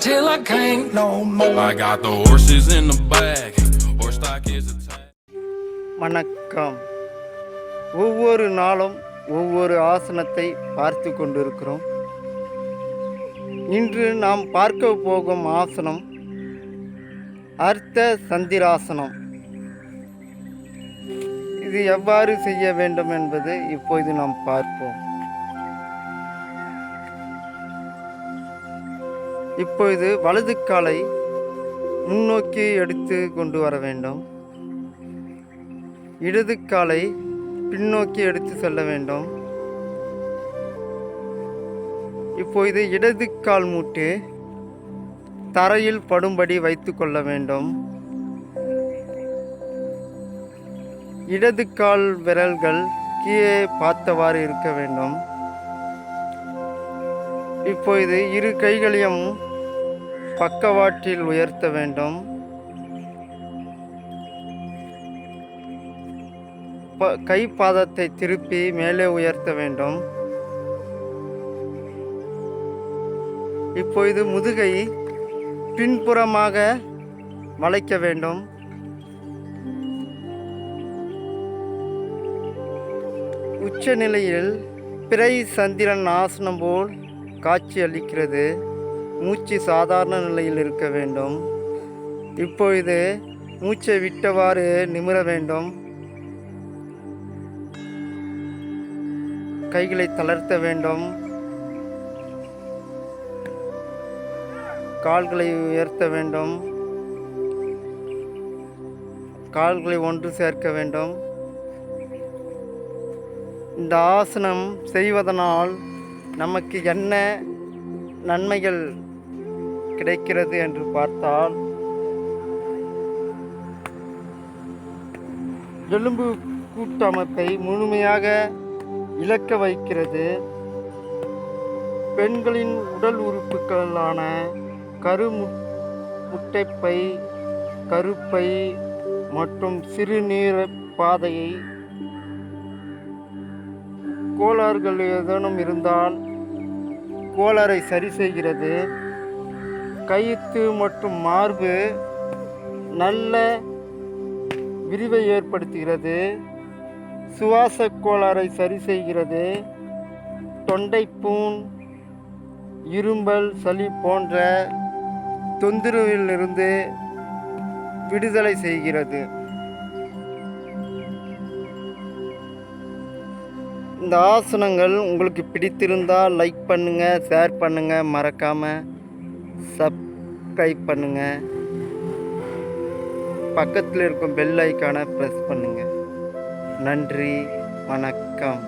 till I can't no more. I got the horses in the back. Horse stock is attached. வணக்கம் ஒவ்வொரு நாளும் ஒவ்வொரு ஆசனத்தை பார்த்து கொண்டிருக்கிறோம் இன்று நாம் பார்க்க போகும் ஆசனம் அர்த்த சந்திராசனம் இது எவ்வாறு செய்ய வேண்டும் என்பது இப்பொழுது நாம் பார்ப்போம் இப்பொழுது வலது காலை முன்னோக்கி எடுத்து கொண்டு வர வேண்டும். இடது காலை பின்னோக்கி எடுத்து செல்ல வேண்டும். இப்பொழுது இடது கால் மூட்டு தரையில் படும்படி வைத்து கொள்ள வேண்டும். இடது கால் விரல்கள் கீழே பார்த்தவாறு இருக்க வேண்டும். இப்பொழுது இரு கைகளையும் பக்கவாட்டில் உயர்த்த வேண்டும். ப- கை பாதத்தை திருப்பி மேலே உயர்த்த வேண்டும். இப்பொழுது முதுகை பின்புறமாக வளைக்க வேண்டும். உச்ச நிலையில் பிறை சந்திரன் ஆசனம் போல் காட்சி அளிக்கிறது மூச்சு சாதாரண நிலையில் இருக்க வேண்டும். இப்பொழுது மூச்சை விட்டவாறு நிமிர வேண்டும். கைகளை தளர்த்த வேண்டும். கால்களை உயர்த்த வேண்டும். கால்களை ஒன்று சேர்க்க வேண்டும். இந்த ஆசனம் செய்வதனால் நமக்கு என்ன நன்மைகள் கிடைக்கிறது என்று பார்த்தால் எலும்பு கூட்டமைப்பை முழுமையாக இழக்க வைக்கிறது. பெண்களின் உடல் உறுப்புகளான கரு முட்டைப்பை கருப்பை மற்றும் சிறுநீர பாதையை கோளாறுகள் ஏதேனும் இருந்தால் கோளாறை சரி செய்கிறது. கயிற்று மற்றும் மார்பு நல்ல விரிவை ஏற்படுத்துகிறது. சுவாச கோளாறை சரி செய்கிறது. தொண்டைப்பூண் இரும்பல் சளி போன்ற தொந்தரவிலிருந்து விடுதலை செய்கிறது. இந்த ஆசனங்கள் உங்களுக்கு பிடித்திருந்தால் லைக் பண்ணுங்கள் ஷேர் பண்ணுங்கள் மறக்காமல் சப்ஸ்கிரைப் பண்ணுங்கள் பக்கத்தில் இருக்கும் பெல் ஐக்கானை ப்ரெஸ் பண்ணுங்கள் நன்றி வணக்கம்.